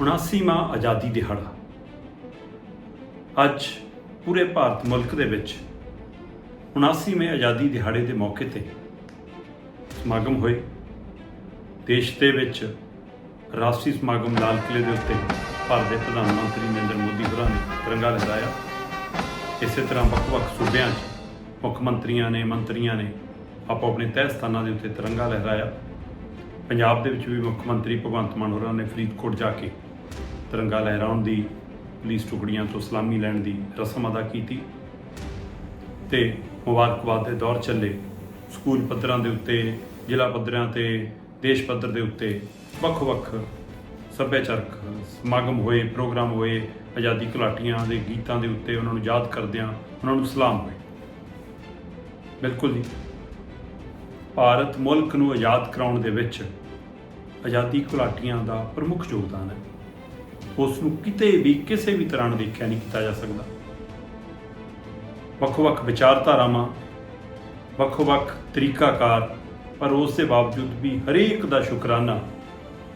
79ਵਾਂ ਆਜ਼ਾਦੀ ਦਿਹਾੜਾ। ਅੱਜ ਪੂਰੇ ਭਾਰਤ ਮੁਲਕ ਦੇ ਵਿੱਚ 79ਵੇਂ ਆਜ਼ਾਦੀ ਦਿਹਾੜੇ ਦੇ ਮੌਕੇ ਤੇ ਸਮਾਗਮ ਹੋਏ। ਦੇਸ਼ ਦੇ ਵਿੱਚ ਰਾਸ਼ਟਰੀ ਸਮਾਗਮ ਲਾਲ ਕਿਲੇ ਦੇ ਉੱਤੇ ਭਾਰਤ ਦੇ ਪ੍ਰਧਾਨ ਮੰਤਰੀ ਨਰਿੰਦਰ ਮੋਦੀ ਹੋਰਾਂ ਨੇ ਤਿਰੰਗਾ ਲਹਿਰਾਇਆ। ਇਸੇ ਤਰ੍ਹਾਂ ਵੱਖ-ਵੱਖ ਸੂਬਿਆਂ 'ਚ ਮੁੱਖ ਮੰਤਰੀਆਂ ਨੇ ਮੰਤਰੀਆਂ ਨੇ ਆਪੋ ਆਪਣੇ ਤਹਿ ਸਥਾਨਾਂ ਦੇ ਉੱਤੇ ਤਿਰੰਗਾ ਲਹਿਰਾਇਆ। ਪੰਜਾਬ ਦੇ ਵਿੱਚ ਵੀ ਮੁੱਖ ਮੰਤਰੀ ਭਗਵੰਤ ਮਾਨ ਹੋਰਾਂ ਨੇ ਫਰੀਦਕੋਟ ਜਾ ਕੇ ਤਿਰੰਗਾ ਲਹਿਰਾਉਣ ਦੀ, ਪੁਲਿਸ ਟੁਕੜੀਆਂ ਤੋਂ ਸਲਾਮੀ ਲੈਣ ਦੀ ਰਸਮ ਅਦਾ ਕੀਤੀ ਤੇ ਮੁਬਾਰਕਬਾਦ ਦੇ ਦੌਰ ਚੱਲੇ। ਸਕੂਲ ਪੱਧਰਾਂ ਦੇ ਉੱਤੇ, ਜ਼ਿਲ੍ਹਾ ਪੱਧਰਾਂ ਤੇ, ਦੇਸ਼ ਪੱਧਰ ਦੇ ਉੱਤੇ ਵੱਖ-ਵੱਖ ਸੱਭਿਆਚਾਰਕ ਸਮਾਗਮ ਹੋਏ, ਪ੍ਰੋਗਰਾਮ ਹੋਏ, ਆਜ਼ਾਦੀ ਘੁਲਾਟੀਆਂ ਦੇ ਗੀਤਾਂ ਦੇ ਉੱਤੇ ਉਹਨਾਂ ਨੂੰ ਯਾਦ ਕਰਦਿਆਂ ਉਹਨਾਂ ਨੂੰ ਸਲਾਮ ਹੋਏ। ਬਿਲਕੁਲ ਜੀ। ਭਾਰਤ ਮੁਲਕ ਨੂੰ ਆਜ਼ਾਦ ਕਰਾਉਣ ਦੇ ਵਿੱਚ ਆਜ਼ਾਦੀ ਘੁਲਾਟੀਆਂ ਦਾ ਪ੍ਰਮੁੱਖ ਯੋਗਦਾਨ ਹੈ। ਉਸ ਨੂੰ ਕਿਤੇ ਵੀ ਕਿਸੇ ਵੀ ਤਰ੍ਹਾਂ ਨਾਲ ਦੇਖਿਆ ਨਹੀਂ ਕੀਤਾ ਜਾ ਸਕਦਾ। ਵੱਖ-ਵੱਖ ਵਿਚਾਰਧਾਰਾਵਾਂ, ਵੱਖ-ਵੱਖ ਤਰੀਕਾਕਾਰ, ਪਰ ਉਸ ਦੇ ਬਾਵਜੂਦ ਵੀ ਹਰੇਕ ਦਾ ਸ਼ੁਕਰਾਨਾ,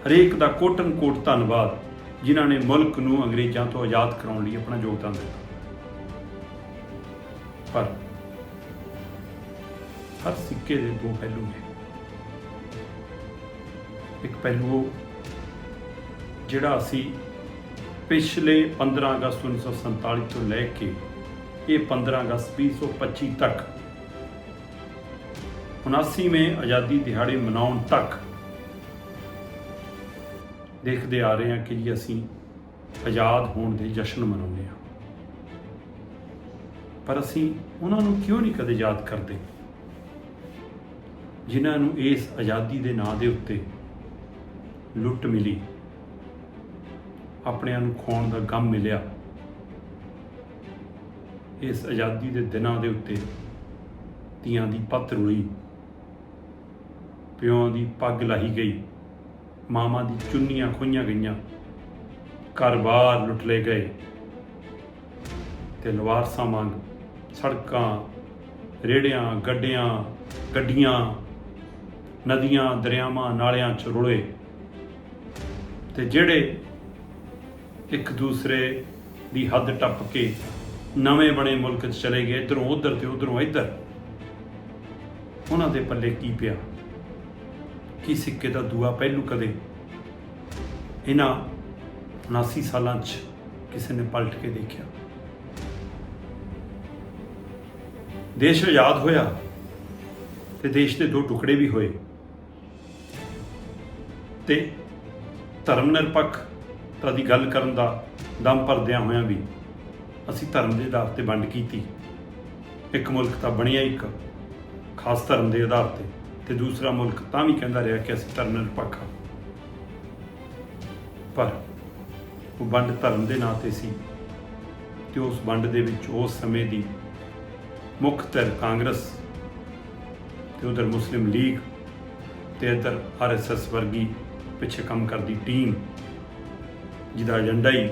ਹਰੇਕ ਦਾ ਕੋਟਨ ਕੋਟ ਧੰਨਵਾਦ, ਜਿਨ੍ਹਾਂ ਨੇ ਮੁਲਕ ਨੂੰ ਅੰਗਰੇਜ਼ਾਂ ਤੋਂ ਆਜ਼ਾਦ ਕਰਾਉਣ ਲਈ ਆਪਣਾ ਯੋਗਦਾਨ ਦਿੱਤਾ। ਪਰ ਹਰ ਸਿੱਕੇ ਦੇ ਦੋ ਪਹਿਲੂ ਨੇ। ਇੱਕ ਪਹਿਲੂ ਉਹ, ਜਿਹੜਾ ਅਸੀਂ ਪਿਛਲੇ 15 ਅਗਸਤ 1947 ਤੋਂ ਲੈ ਕੇ ਇਹ 15 ਅਗਸਤ 2025 ਤੱਕ 79ਵੇਂ ਆਜ਼ਾਦੀ ਦਿਹਾੜੇ ਮਨਾਉਣ ਤੱਕ ਦੇਖਦੇ ਆ ਰਹੇ ਹਾਂ ਕਿ ਜੀ ਅਸੀਂ ਆਜ਼ਾਦ ਹੋਣ ਦੇ ਜਸ਼ਨ ਮਨਾਉਂਦੇ ਹਾਂ। ਪਰ ਅਸੀਂ ਉਹਨਾਂ ਨੂੰ ਕਿਉਂ ਨਹੀਂ ਕਦੇ ਯਾਦ ਕਰਦੇ? ਜਿਨ੍ਹਾਂ ਨੂੰ ਇਸ ਆਜ਼ਾਦੀ ਦੇ ਨਾਂ ਦੇ ਉੱਤੇ ਲੁੱਟ ਮਿਲੀ। ਆਪਣਿਆਂ ਨੂੰ ਖੋਣ ਦਾ ਗਮ ਮਿਲਿਆ। ਇਸ ਆਜ਼ਾਦੀ ਦੇ ਦਿਨਾਂ ਦੇ ਉੱਤੇ ਧੀਆਂ ਦੀ ਪੱਤ ਰੁਲੀ। ਪਿਓ ਦੀ ਪੱਗ ਲਾਹੀ ਗਈ। ਮਾਵਾਂ ਦੀ ਚੁੰਨੀਆਂ ਖੋਈਆਂ ਗਈਆਂ। ਘਰ-ਬਾਰ ਲੁੱਟ ਲਏ ਗਏ। ਤੇ ਲਵਾਰਸਾਂ ਵਾਂਗ ਸੜਕਾਂ, ਰੇੜਿਆਂ, ਗੱਡਿਆਂ, ਗੱਡੀਆਂ, ਨਦੀਆਂ, ਦਰਿਆਵਾਂ, ਨਾਲਿਆਂ ਚ ਰੁਲੇ। ਤੇ ਜਿਹੜੇ ਇੱਕ ਦੂਸਰੇ ਦੀ ਹੱਦ ਟੱਪ ਕੇ ਨਵੇਂ ਬਣੇ ਮੁਲਕ 'ਚ ਚਲੇ ਗਏ, ਇਧਰੋਂ ਉਧਰ ਤੇ ਉਧਰੋਂ ਇੱਧਰ। ਉਹਨਾਂ ਦੇ ਪੱਲੇ ਕੀ ਪਿਆ? ਕੀ ਸਿੱਕੇ ਦਾ ਦੂਆ ਪਹਿਲੂ ਕਦੇ? ਇਹਨਾਂ 79 ਸਾਲਾਂ 'ਚ ਕਿਸੇ ਨੇ ਪਲਟ ਕੇ ਦੇਖਿਆ। ਦੇਸ਼ ਆਜ਼ਾਦ ਹੋਇਆ ਤੇ ਦੇਸ਼ ਦੇ ਦੋ ਟੁਕੜੇ ਵੀ ਹੋਏ। ਤੇ ਧਰਮ ਨਿਰਪੱਖ ਨਿਰਪੱਖਤਾ ਦੀ ਗੱਲ ਕਰਨ ਦਾ ਦਮ ਭਰਦਿਆਂ ਹੋਇਆਂ ਵੀ ਅਸੀਂ ਧਰਮ ਦੇ ਆਧਾਰ ਤੇ ਵੰਡ ਕੀਤੀ। ਇੱਕ ਮੁਲਕ ਤਾਂ ਬਣਿਆ ਇੱਕ, ਖਾਸ ਧਰਮ ਦੇ ਆਧਾਰ ਤੇ ਤੇ ਦੂਸਰਾ ਮੁਲਕ ਤਾਂ ਵੀ ਕਹਿੰਦਾ ਰਿਹਾ ਕਿ ਅਸੀਂ ਧਰਮ ਨਿਰਪੱਖ ਹਾਂ। ਪਰ ਉਹ ਵੰਡ ਧਰਮ ਦੇ ਨਾਂ ਤੇ ਸੀ ਤੇ ਉਸ ਵੰਡ ਦੇ ਵਿੱਚ ਉਸ ਸਮੇਂ ਦੀ ਮੁੱਖ ਧਿਰ ਕਾਂਗਰਸ ਤੇ ਉਧਰ ਮੁਸਲਿਮ ਲੀਗ ਤੇ ਇਧਰ ਆਰਐਸਐਸ ਵਰਗੀ ਪਿੱਛੇ ਕੰਮ ਕਰਦੀ ਟੀਮ ਜਿਹਦਾ ਏਜੰਡਾ ਹੀ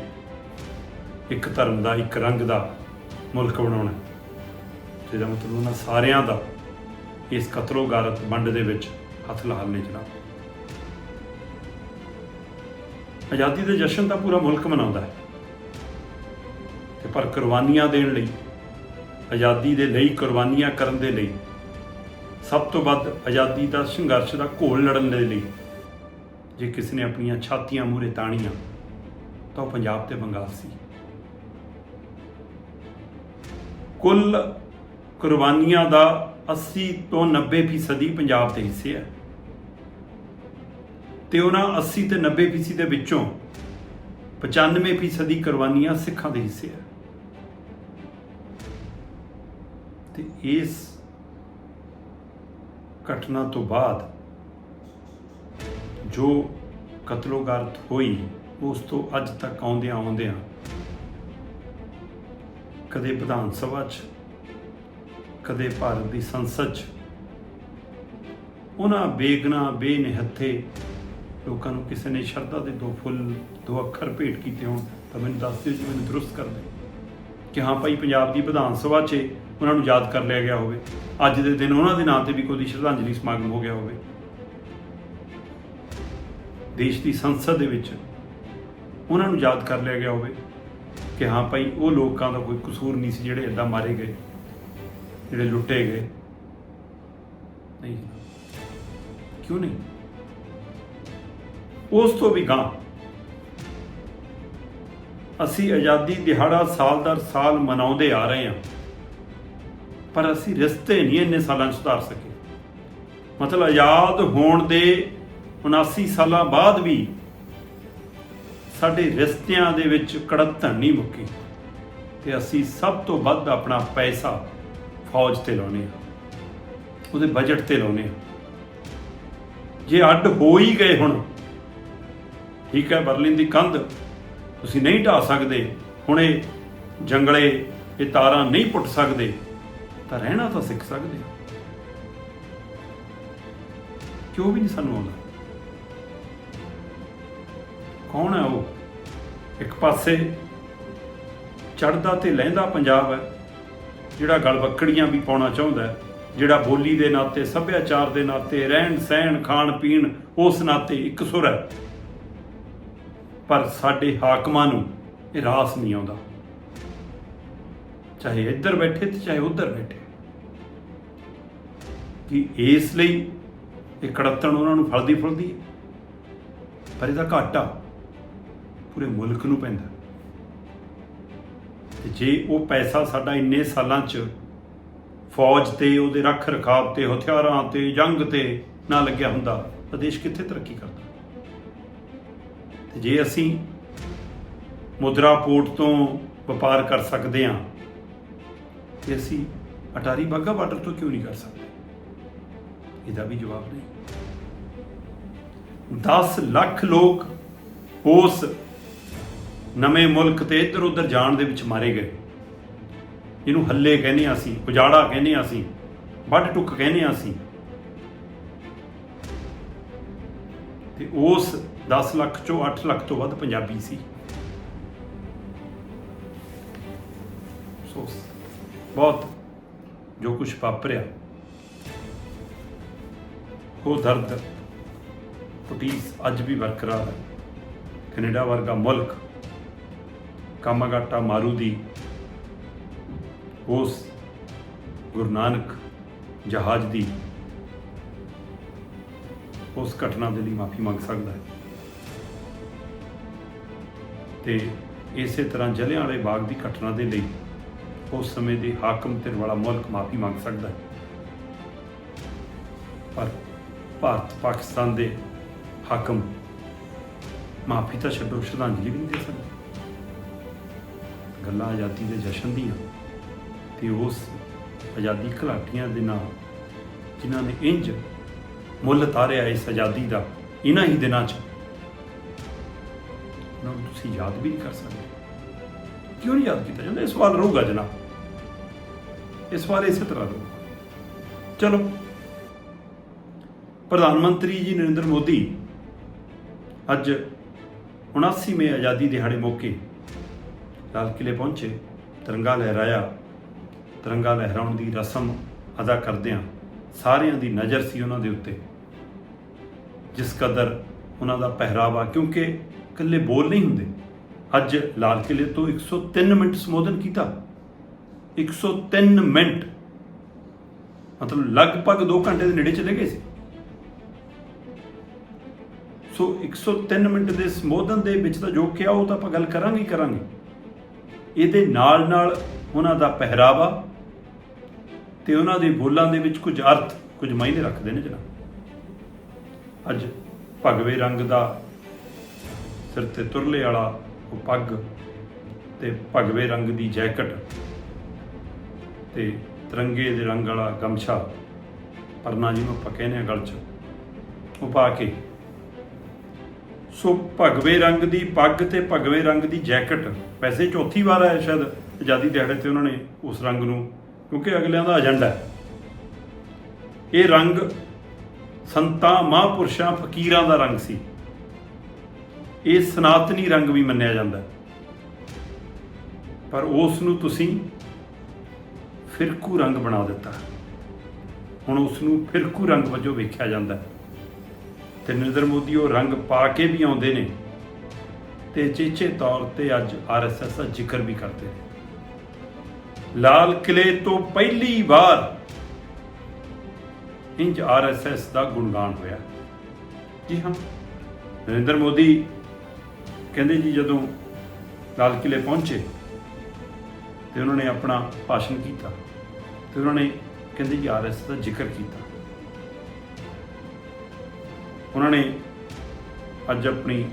ਇੱਕ ਧਰਮ ਦਾ, ਇੱਕ ਰੰਗ ਦਾ ਮੁਲਕ ਬਣਾਉਣਾ ਜਿਹਦਾ ਮਤਲਬ ਉਹਨਾਂ ਸਾਰਿਆਂ ਦਾ ਇਸ ਕਤਲੋ ਗਾਰਤ ਵੰਡ ਦੇ ਵਿੱਚ ਹੱਥ ਲਾਹਣੇ ਜਨਾਬ ਆਜ਼ਾਦੀ ਦੇ ਜਸ਼ਨ ਤਾਂ ਪੂਰਾ ਮੁਲਕ ਮਨਾਉਂਦਾ ਹੈ। ਤੇ ਪਰ ਕੁਰਬਾਨੀਆਂ ਦੇਣ ਲਈ, ਆਜ਼ਾਦੀ ਦੇ ਲਈ, ਕੁਰਬਾਨੀਆਂ ਕਰਨ ਦੇ ਲਈ, ਸਭ ਤੋਂ ਵੱਧ ਆਜ਼ਾਦੀ ਦਾ ਸੰਘਰਸ਼ ਦਾ ਘੋਲ ਲੜਨ ਦੇ ਲਈ ਜੇ ਕਿਸੇ ਨੇ ਆਪਣੀਆਂ ਛਾਤੀਆਂ ਮੂਰੇ ਤਾਣੀਆਂ ਤਾਂ ਉਹ ਪੰਜਾਬ ਤੇ ਬੰਗਾਲ ਸੀ। ਕੁੱਲ ਕੁਰਬਾਨੀਆਂ ਦਾ 80 ਤੋਂ 90 ਫੀਸਦੀ ਪੰਜਾਬ ਦੇ ਹਿੱਸੇ ਹੈ। ਤੇ ਉਹਨਾਂ 80 ਤੇ 90 ਫੀਸਦੀ ਦੇ ਵਿੱਚੋਂ 95 ਫੀਸਦੀ ਕੁਰਬਾਨੀਆਂ ਸਿੱਖਾਂ ਦੇ ਹਿੱਸੇ ਹੈ। ਤੇ ਇਸ ਘਟਨਾ ਤੋਂ ਬਾਅਦ ਜੋ ਕਤਲੋਗਾਰਤ ਹੋਈ ਉਸ ਤੋਂ ਅੱਜ ਤੱਕ ਆਉਂਦਿਆਂ ਆਉਂਦਿਆਂ ਕਦੇ ਵਿਧਾਨ ਸਭਾ 'ਚ, ਕਦੇ ਭਾਰਤ ਦੀ ਸੰਸਦ 'ਚ। ਉਹਨਾਂ ਬੇਗਨਾ ਬੇਨਿਹੱਥੇ ਲੋਕਾਂ ਨੂੰ ਕਿਸੇ ਨੇ ਸ਼ਰਧਾ ਦੇ ਦੋ ਫੁੱਲ, ਦੋ ਅੱਖਰ ਭੇਟ ਕੀਤੇ ਹੋਣ ਤਾਂ ਮੈਨੂੰ ਦੱਸ ਦਿਓ ਜੀ, ਮੈਨੂੰ ਦਰੁਸਤ ਕਰ ਦਿਓ। ਕਿ ਹਾਂ ਭਾਈ, ਪੰਜਾਬ ਦੀ ਵਿਧਾਨ ਸਭਾ 'ਚ ਉਹਨਾਂ ਨੂੰ ਯਾਦ ਕਰ ਲਿਆ ਗਿਆ ਹੋਵੇ। ਅੱਜ ਦੇ ਦਿਨ ਉਹਨਾਂ ਦੇ ਨਾਂ ਤੇ ਵੀ ਕੋਈ ਸ਼ਰਧਾਂਜਲੀ ਸਮਾਗਮ ਹੋ ਗਿਆ ਹੋਵੇ। ਦੇਸ਼ ਦੀ ਸੰਸਦ ਦੇ ਵਿੱਚ ਉਹਨਾਂ ਨੂੰ ਯਾਦ ਕਰ ਲਿਆ ਗਿਆ ਹੋਵੇ ਕਿ ਹਾਂ ਭਾਈ, ਉਹ ਲੋਕਾਂ ਦਾ ਕੋਈ ਕਸੂਰ ਨਹੀਂ ਸੀ ਜਿਹੜੇ ਇਦਾਂ ਮਾਰੇ ਗਏ, ਜਿਹੜੇ ਲੁੱਟੇ ਗਏ। ਨਹੀਂ ਕਿਉਂ ਨਹੀਂ? ਉਸ ਤੋਂ ਵੀ ਗਾਂ ਅਸੀਂ ਆਜ਼ਾਦੀ ਦਿਹਾੜਾ ਸਾਲ ਦਰ ਸਾਲ ਮਨਾਉਂਦੇ ਆ ਰਹੇ ਹਾਂ, ਪਰ ਅਸੀਂ ਰਿਸ਼ਤੇ ਨਹੀਂ ਇੰਨੇ ਸਾਲਾਂ 'ਚ ਸੁਧਾਰ ਸਕੇ। ਮਤਲਬ ਆਜ਼ਾਦ ਹੋਣ ਦੇ 79 ਸਾਲਾਂ ਬਾਅਦ ਵੀ ਸਾਡੇ ਰਿਸ਼ਤਿਆਂ ਦੇ ਵਿੱਚ ਕੜੱਤਣ ਨਹੀਂ ਮੁੱਕੀ। ਤੇ ਅਸੀਂ ਸਭ ਤੋਂ ਵੱਧ ਆਪਣਾ ਪੈਸਾ ਫੌਜ ਤੇ ਲਾਉਨੇ ਆ ਉਹਦੇ ਬਜਟ ਤੇ ਲਾਉਨੇ ਆ ਜੇ ਅੱਡ ਹੋ ਹੀ ਗਏ ਹੁਣ, ਠੀਕ ਹੈ, ਬਰਲਿਨ ਦੀ ਕੰਧ, ਤੁਸੀਂ ਨਹੀਂ ਢਾ ਸਕਦੇ, ਹੁਣ ਇਹ ਜੰਗਲੇ, ਇਹ ਤਾਰਾਂ ਨਹੀਂ ਪੁੱਟ ਸਕਦੇ, ਤਾਂ ਰਹਿਣਾ ਤਾਂ ਸਿੱਖ ਸਕਦੇ। ਹੋ। ਕਿਉਂ ਵੀ ਨਹੀਂ ਸਾਨੂੰ ਆਉਂਦਾ? ਕੌਣ ਹੈ ਉਹ? ਇੱਕ ਪਾਸੇ ਚੜਦਾ ਤੇ ਲਹਿੰਦਾ ਪੰਜਾਬ ਹੈ, ਜਿਹੜਾ ਗਲਵੱਕੜੀਆਂ ਵੀ ਪਾਉਣਾ ਚਾਹੁੰਦਾ ਹੈ, ਜਿਹੜਾ ਬੋਲੀ ਦੇ ਨਾਤੇ, ਸੱਭਿਆਚਾਰ ਦੇ ਨਾਤੇ, ਰਹਿਣ ਸਹਿਣ, ਖਾਣ ਪੀਣ, ਉਸ ਨਾਤੇ ਇੱਕ ਸੁਰ ਹੈ। ਪਰ ਸਾਡੇ ਹਾਕਮਾਂ ਨੂੰ ਇਹ ਰਾਸ ਨਹੀਂ ਆਉਂਦਾ। ਚਾਹੇ ਇੱਧਰ ਬੈਠੇ ਤੇ ਚਾਹੇ ਉੱਧਰ ਬੈਠੇ। ਕਿ ਇਸ ਲਈ ਇਹ ਕੜੱਤਣ ਉਹਨਾਂ ਨੂੰ ਫਲਦੀ ਫੁੱਲਦੀ ਪਰ ਇਹਦਾ ਘਾਟਾ ਪੂਰੇ ਮੁਲਕ ਨੂੰ ਪੈਂਦਾ। ਤੇ ਜੇ ਉਹ ਪੈਸਾ ਸਾਡਾ ਇੰਨੇ ਸਾਲਾਂ 'ਚ ਫੌਜ ਤੇ, ਉਹਦੇ ਰੱਖ ਰਖਾਵ ਤੇ, ਹਥਿਆਰਾਂ ਤੇ, ਜੰਗ ਤੇ ਨਾ ਲੱਗਿਆ ਹੁੰਦਾ, ਤਾਂ ਦੇਸ਼ ਕਿੱਥੇ ਤਰੱਕੀ ਕਰਦਾ? ਤੇ ਜੇ ਅਸੀਂ ਮੁਦਰਾ ਪੋਰਟ ਤੋਂ ਵਪਾਰ ਕਰ ਸਕਦੇ ਹਾਂ, ਤੇ ਅਸੀਂ ਅਟਾਰੀ ਬਾਗਾ ਬਾਰਡਰ ਤੋਂ ਕਿਉਂ ਨਹੀਂ ਕਰ ਸਕਦੇ? ਇਹਦਾ ਵੀ ਜਵਾਬ ਨਹੀਂ। 10 ਲੱਖ ਲੋਕ ਉਸ ਨਵੇਂ ਮੁਲਕ ਤੇ ਇੱਧਰ ਉੱਧਰ ਜਾਣ ਦੇ ਵਿੱਚ ਮਾਰੇ ਗਏ। ਜਿਹਨੂੰ ਹੱਲੇ ਕਹਿੰਦੇ ਹਾਂ ਅਸੀਂ, ਉਜਾੜਾ ਕਹਿੰਦੇ ਹਾਂ ਅਸੀਂ, ਵੱਢ ਟੁੱਕ ਕਹਿੰਦੇ ਹਾਂ ਅਸੀਂ। ਤੇ ਉਸ 10 ਲੱਖ ਚੋਂ 8 ਲੱਖ ਤੋਂ ਵੱਧ ਪੰਜਾਬੀ ਸੀ। ਸੋ, ਬਹੁਤ ਜੋ ਕੁਝ ਵਾਪਰਿਆ। ਉਹ ਦਰਦ, ਪੁਟੀਸ ਅੱਜ ਵੀ ਬਰਕਰਾਰ ਹੈ। ਕੈਨੇਡਾ ਵਰਗਾ ਮੁਲਕ ਕਾਮਾਗਾਟਾ ਮਾਰੂ ਦੀ ਉਸ ਗੁਰੂ ਨਾਨਕ ਜਹਾਜ਼ ਦੀ ਉਸ ਘਟਨਾ ਦੇ ਲਈ ਮਾਫੀ ਮੰਗ ਸਕਦਾ ਹੈ। ਤੇ ਇਸੇ ਤਰ੍ਹਾਂ ਜਲਿਆਂ ਵਾਲੇ ਬਾਗ ਦੀ ਘਟਨਾ ਦੇ ਲਈ ਉਸ ਸਮੇਂ ਦੇ ਹਾਕਮ ਤੇ ਵਾਲਾ ਮੁਲਕ ਮਾਫੀ ਮੰਗ ਸਕਦਾ ਹੈ। ਪਰ ਭਾਰਤ ਪਾਕਿਸਤਾਨ ਦੇ ਹਾਕਮ ਮਾਫੀ ਤਾਂ ਛੱਡੋ, ਸ਼ਰਧਾਂਜਲੀ ਵੀ ਨਹੀਂ ਦੇ ਸਕਦੇ। ਗੱਲਾਂ ਆਜ਼ਾਦੀ ਦੇ ਜਸ਼ਨ ਦੀਆਂ ਤੇ ਉਸ ਆਜ਼ਾਦੀ ਘਲਾਟੀਆਂ ਦੇ ਨਾਲ ਜਿਨ੍ਹਾਂ ਨੇ ਇੰਜ ਮੁੱਲ ਤਾਰਿਆ ਇਸ ਆਜ਼ਾਦੀ ਦਾ ਇਹਨਾਂ ਹੀ ਦਿਨਾਂ 'ਚ। ਉਹਨਾਂ ਨੂੰ ਤੁਸੀਂ ਯਾਦ ਵੀ ਨਹੀਂ ਕਰ ਸਕਦੇ। ਕਿਉਂ ਨਹੀਂ ਯਾਦ ਕੀਤਾ ਜਾਂਦਾ? ਇਹ ਸਵਾਲ ਰਹੂਗਾ ਜਨਾਬ। ਇਹ ਸਵਾਲ ਇਸੇ ਤਰ੍ਹਾਂ ਰਹੂਗਾ। ਚਲੋ। ਪ੍ਰਧਾਨ ਮੰਤਰੀ ਜੀ ਨਰਿੰਦਰ ਮੋਦੀ ਅੱਜ 79ਵੇਂ ਆਜ਼ਾਦੀ ਦਿਹਾੜੇ ਮੌਕੇ ਲਾਲ ਕਿਲੇ ਪਹੁੰਚੇ, ਤਿਰੰਗਾ ਲਹਿਰਾਇਆ, ਤਿਰੰਗਾ ਲਹਿਰਾਉਣ ਦੀ ਰਸਮ ਅਦਾ ਕਰਦਿਆਂ ਸਾਰਿਆਂ ਦੀ ਨਜ਼ਰ ਸੀ ਉਹਨਾਂ ਦੇ ਉੱਤੇ। ਜਿਸ ਕਦਰ ਉਹਨਾਂ ਦਾ ਪਹਿਰਾਵਾ, ਕਿਉਂਕਿ ਇਕੱਲੇ ਬੋਲ ਨਹੀਂ ਹੁੰਦੇ। ਅੱਜ ਲਾਲ ਕਿਲੇ ਤੋਂ 103 ਮਿੰਟ ਸੰਬੋਧਨ ਕੀਤਾ। 103 ਮਿੰਟ। ਮਤਲਬ ਲਗਭਗ 2 ਘੰਟੇ ਦੇ ਨੇੜੇ ਚਲੇ ਗਏ ਸੀ। ਸੋ 103 ਮਿੰਟ ਦੇ ਸੰਬੋਧਨ ਦੇ ਵਿੱਚ ਤਾਂ ਜੋ ਕਿਹਾ ਉਹ ਤਾਂ ਆਪਾਂ ਗੱਲ ਕਰਾਂਗੇ ਕਰਾਂਗੇ। ਇਹਦੇ ਨਾਲ ਨਾਲ ਉਹਨਾਂ ਦਾ ਪਹਿਰਾਵਾ ਤੇ ਉਹਨਾਂ ਦੇ ਬੋਲਾਂ ਦੇ ਵਿੱਚ ਕੁਝ ਅਰਥ, ਕੁਝ ਮਾਇਨੇ ਰੱਖਦੇ ਨੇ ਜਨਾਬ। ਅੱਜ ਭਗਵੇ ਰੰਗ ਦਾ ਸਿਰ ਤੇ ਤੁਰਲੇ ਵਾਲਾ ਉਹ ਪੱਗ ਤੇ ਭਗਵੇ ਰੰਗ ਦੀ ਜੈਕਟ ਤੇ ਤਿਰੰਗੇ ਦੇ ਰੰਗ ਵਾਲਾ ਗਮਛਾ, ਪਰਨਾ ਜਿਹਨੂੰ ਆਪਾਂ ਕਹਿੰਦੇ ਆ ਗਲ 'ਚ, ਉਹ ਪਾ ਕੇ ਸੋ ਭਗਵੇ ਰੰਗ ਦੀ ਪੱਗ ਤੇ ਭਗਵੇ ਰੰਗ ਦੀ ਜੈਕਟ ਵੈਸੇ ਚੌਥੀ ਵਾਰ ਹੈ ਸ਼ਾਇਦ, ਆਜ਼ਾਦੀ ਦਿਹਾੜੇ ਤੇ ਉਹਨਾਂ ਨੇ ਉਸ ਰੰਗ ਨੂੰ, ਕਿਉਂਕਿ ਅਗਲਿਆਂ ਦਾ ਏਜੰਡਾ ਹੈ। ਇਹ ਰੰਗ ਸੰਤਾਂ, ਮਹਾਂਪੁਰਸ਼ਾਂ, ਫਕੀਰਾਂ ਦਾ ਰੰਗ ਸੀ। ਇਹ ਸਨਾਤਨੀ ਰੰਗ ਵੀ ਮੰਨਿਆ ਜਾਂਦਾ ਪਰ ਉਸ ਨੂੰ ਤੁਸੀਂ ਫਿਰਕੂ ਰੰਗ ਬਣਾ ਦਿੱਤਾ ਹੁਣ ਉਸ ਨੂੰ ਫਿਰਕੂ ਰੰਗ ਵਜੋਂ ਵੇਖਿਆ ਜਾਂਦਾ ਹੈ। ਤੇ ਨਰਿੰਦਰ ਮੋਦੀ ਉਹ ਰੰਗ ਪਾ ਕੇ ਵੀ ਆਉਂਦੇ ਨੇ। ਤੇ ਚੇਚੇ ਤੌਰ ਤੇ ਅੱਜ ਆਰਐਸਐਸ ਦਾ ਜ਼ਿਕਰ ਵੀ ਕਰਦੇ ਨੇ। ਲਾਲ ਕਿਲੇ ਤੋਂ ਪਹਿਲੀ ਵਾਰ ਇੰਜ ਆਰਐਸਐਸ ਦਾ ਗੁਣਗਾਨ ਹੋਇਆ। ਜੀ ਹਾਂ, ਨਰਿੰਦਰ ਮੋਦੀ ਕਹਿੰਦੇ ਜੀ ਜਦੋਂ ਲਾਲ ਕਿਲੇ ਪਹੁੰਚੇ ਤੇ ਉਹਨਾਂ ਨੇ ਆਪਣਾ ਭਾਸ਼ਣ ਕੀਤਾ ਤੇ ਉਹਨਾਂ ਨੇ ਕਹਿੰਦੇ ਜੀ ਆਰਐਸ ਦਾ ਜ਼ਿਕਰ ਕੀਤਾ। ਉਹਨਾਂ ਨੇ ਅੱਜ ਆਪਣੀ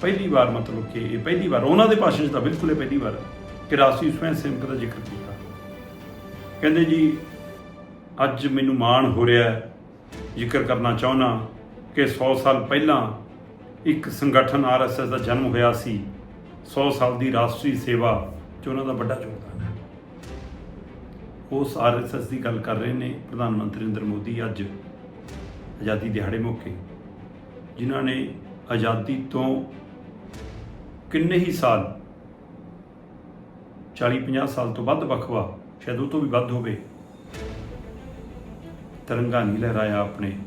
ਪਹਿਲੀ ਵਾਰ ਮਤਲਬ ਕਿ ਇਹ ਪਹਿਲੀ ਵਾਰ, ਉਹਨਾਂ ਦੇ ਭਾਸ਼ਣ 'ਚ ਤਾਂ ਬਿਲਕੁਲ ਇਹ ਪਹਿਲੀ ਵਾਰ ਕਿ ਰਾਸ਼ਟਰੀ ਸਵੈ ਸੇਵਕ ਦਾ ਜ਼ਿਕਰ ਕੀਤਾ। ਕਹਿੰਦੇ ਜੀ, ਅੱਜ ਮੈਨੂੰ ਮਾਣ ਹੋ ਰਿਹਾ ਜ਼ਿਕਰ ਕਰਨਾ ਚਾਹੁੰਦਾ ਕਿ 100 ਸਾਲ ਪਹਿਲਾਂ ਇੱਕ ਸੰਗਠਨ ਆਰਐਸਐਸ ਦਾ ਜਨਮ ਹੋਇਆ ਸੀ। 100 ਸਾਲ ਦੀ ਰਾਸ਼ਟਰੀ ਸੇਵਾ 'ਚ ਉਹਨਾਂ ਦਾ ਵੱਡਾ ਯੋਗਦਾਨ ਹੈ। ਉਸ ਆਰਐਸਐਸ ਦੀ ਗੱਲ ਕਰ ਰਹੇ ਨੇ ਪ੍ਰਧਾਨ ਮੰਤਰੀ ਨਰਿੰਦਰ ਮੋਦੀ ਅੱਜ ਆਜ਼ਾਦੀ ਦਿਹਾੜੇ ਮੌਕੇ, ਜਿਨ੍ਹਾਂ ਨੇ ਆਜ਼ਾਦੀ ਤੋਂ ਕਿੰਨੇ ਹੀ ਸਾਲ? 40 50 ਸਾਲ ਤੋਂ ਵੱਧ ਬਖਵਾ, ਸ਼ਾਇਦ ਉਹ ਤੋਂ ਵੀ ਵੱਧ ਹੋਵੇ। ਤਿਰੰਗਾ ਨਹੀਂ ਲਹਿਰਾਇਆ ਆਪਣੇ,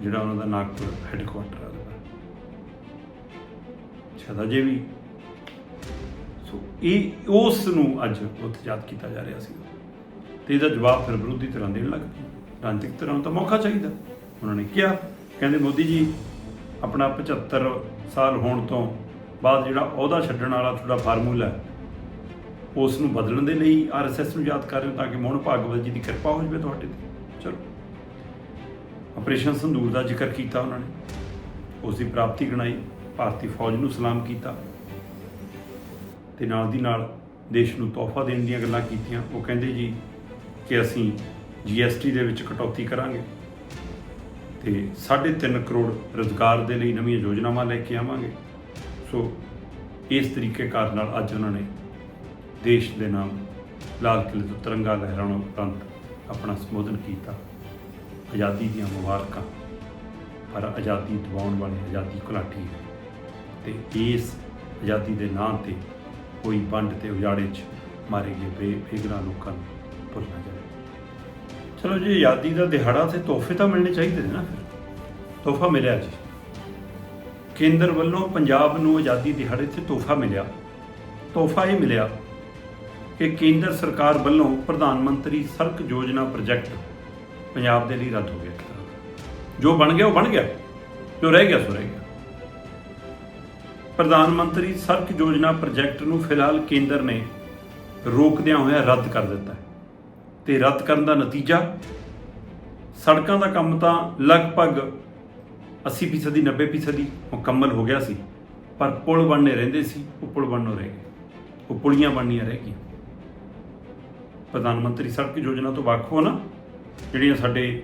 ਜਿਹੜਾ ਉਹਨਾਂ ਦਾ ਨਾਗਪੁਰ ਹੈੱਡਕੁਆਟਰ ਆ। ਉਹਦਾ ਸ਼ਾਇਦ ਅਜੇ ਵੀ। ਸੋ ਇਹ, ਉਸ ਨੂੰ ਅੱਜ ਉੱਥੇ ਯਾਦ ਕੀਤਾ ਜਾ ਰਿਹਾ ਸੀ। ਤੇ ਇਹਦਾ ਜਵਾਬ ਫਿਰ ਵਿਰੋਧੀ ਤਰ੍ਹਾਂ ਦੇਣ ਲੱਗ ਪਏ। ਰਾਜਨੀਤਿਕ ਤਰ੍ਹਾਂ ਨੂੰ ਤਾਂ ਮੌਕਾ ਚਾਹੀਦਾ। ਉਹਨਾਂ ਨੇ ਕਿਹਾ, ਕਹਿੰਦੇ ਮੋਦੀ ਜੀ, ਆਪਣਾ 75 ਸਾਲ ਹੋਣ ਤੋਂ ਬਾਅਦ ਜਿਹੜਾ ਅਹੁਦਾ ਛੱਡਣ ਵਾਲਾ ਤੁਹਾਡਾ ਫਾਰਮੂਲਾ ਉਸ ਨੂੰ ਬਦਲਣ ਦੇ ਲਈ ਆਰਐਸਐਸ ਨੂੰ ਯਾਦ ਕਰ ਰਹੇ ਹੋ ਤਾਂ ਕਿ ਮੋਹਨ ਭਾਗਵਤ ਜੀ ਦੀ ਕਿਰਪਾ ਹੋ ਜਾਵੇ ਤੁਹਾਡੇ ਤੇ। ਚਲੋ। ਆਪਰੇਸ਼ਨ ਸੰਦੂਰ ਦਾ ਜ਼ਿਕਰ ਕੀਤਾ ਉਹਨਾਂ ਨੇ। ਉਸ ਦੀ ਪ੍ਰਾਪਤੀ ਗਣਾਈ, ਭਾਰਤੀ ਫੌਜ ਨੂੰ ਸਲਾਮ ਕੀਤਾ। ਤੇ ਨਾਲ ਦੀ ਨਾਲ ਦੇਸ਼ ਨੂੰ ਤੋਹਫਾ ਦੇਣ ਦੀਆਂ ਗੱਲਾਂ ਕੀਤੀਆਂ। ਉਹ ਕਹਿੰਦੇ ਜੀ ਕਿ ਅਸੀਂ ਜੀਐਸਟੀ ਦੇ ਵਿੱਚ ਕਟੌਤੀ ਕਰਾਂਗੇ ਤੇ 3.5 ਕਰੋੜ ਰੁਜ਼ਗਾਰ ਦੇ ਲਈ ਨਵੀਆਂ ਯੋਜਨਾਵਾਂ ਲੈ ਕੇ ਆਵਾਂਗੇ। ਸੋ ਇਸ ਤਰੀਕੇ ਕਾਰ ਨਾਲ ਅੱਜ ਉਹਨਾਂ ਨੇ ਦੇਸ਼ ਦੇ ਨਾਮ ਲਾਲ ਕਿਲੇ ਤੋਂ ਤਿਰੰਗਾ ਲਹਿਰਾਉਣ ਉਪਰੰਤ ਆਪਣਾ ਸੰਬੋਧਨ ਕੀਤਾ। ਆਜ਼ਾਦੀ ਦੀਆਂ ਮੁਬਾਰਕਾਂ, ਪਰ ਆਜ਼ਾਦੀ ਦਿਵਾਉਣ ਵਾਲੇ ਆਜ਼ਾਦੀ ਘੁਲਾਟੀ ਹੈ ਤੇ ਇਸ ਆਜ਼ਾਦੀ ਦੇ ਨਾਂ ਤੇ ਕੋਈ ਵੰਡ ਤੇ ਉਜਾੜੇ 'ਚ ਮਾਰੇ ਗਏ ਬੇ ਲੋਕਾਂ ਨੂੰ ਭੁੱਲ ਜਾਵੇ। ਚਲੋ ਜੀ, ਆਜ਼ਾਦੀ ਦਾ ਦਿਹਾੜਾ ਤੇ ਤੋਹਫੇ ਤਾਂ ਮਿਲਣੇ ਚਾਹੀਦੇ ਨੇ ਨਾ ਤੋਹਫਾ ਮਿਲਿਆ ਜੀ। ਕੇਂਦਰ ਵੱਲੋਂ ਪੰਜਾਬ ਨੂੰ ਆਜ਼ਾਦੀ ਦਿਹਾੜੇ ਤੇ ਤੋਹਫਾ ਮਿਲਿਆ। ਤੋਹਫਾ ਇਹ ਮਿਲਿਆ ਕਿ ਕੇਂਦਰ ਸਰਕਾਰ ਵੱਲੋਂ ਪ੍ਰਧਾਨ ਮੰਤਰੀ ਸੜਕ ਯੋਜਨਾ ਪ੍ਰੋਜੈਕਟ ਪੰਜਾਬ ਦੇ ਲਈ ਰੱਦ ਹੋ ਗਿਆ। ਜੋ ਬਣ ਗਿਆ, ਉਹ ਬਣ ਗਿਆ। ਜੋ ਰਹਿ ਗਿਆ, ਸੋ ਰਹਿ ਗਿਆ। ਪ੍ਰਧਾਨ ਮੰਤਰੀ ਸੜਕ ਯੋਜਨਾ ਪ੍ਰੋਜੈਕਟ ਨੂੰ ਫਿਲਹਾਲ ਕੇਂਦਰ ਨੇ ਰੋਕਦਿਆਂ ਹੋਇਆ ਰੱਦ ਕਰ ਦਿੱਤਾ ਹੈ। ਤੇ ਰੱਦ ਕਰਨ ਦਾ ਨਤੀਜਾ, ਸੜਕਾਂ ਦਾ ਕੰਮ ਤਾਂ ਲਗਭਗ 80% ਦੀ 90% ਦੀ ਮੁਕੰਮਲ ਹੋ ਗਿਆ ਸੀ। ਪਰ ਪੁਲ ਬਣਨੇ ਰਹਿੰਦੇ ਸੀ, ਉਹ ਪੁਲ ਬਣਨੋਂ ਰਹਿ ਗਏ। ਉਹ ਪੁਲੀਆਂ ਬਣਨੀਆਂ ਰਹਿ ਗਈਆਂ। ਪ੍ਰਧਾਨ ਮੰਤਰੀ ਸੜਕ ਯੋਜਨਾ ਤੋਂ ਵੱਖ ਹੋ ਨਾ, ਜਿਹੜੀਆਂ ਸਾਡੇ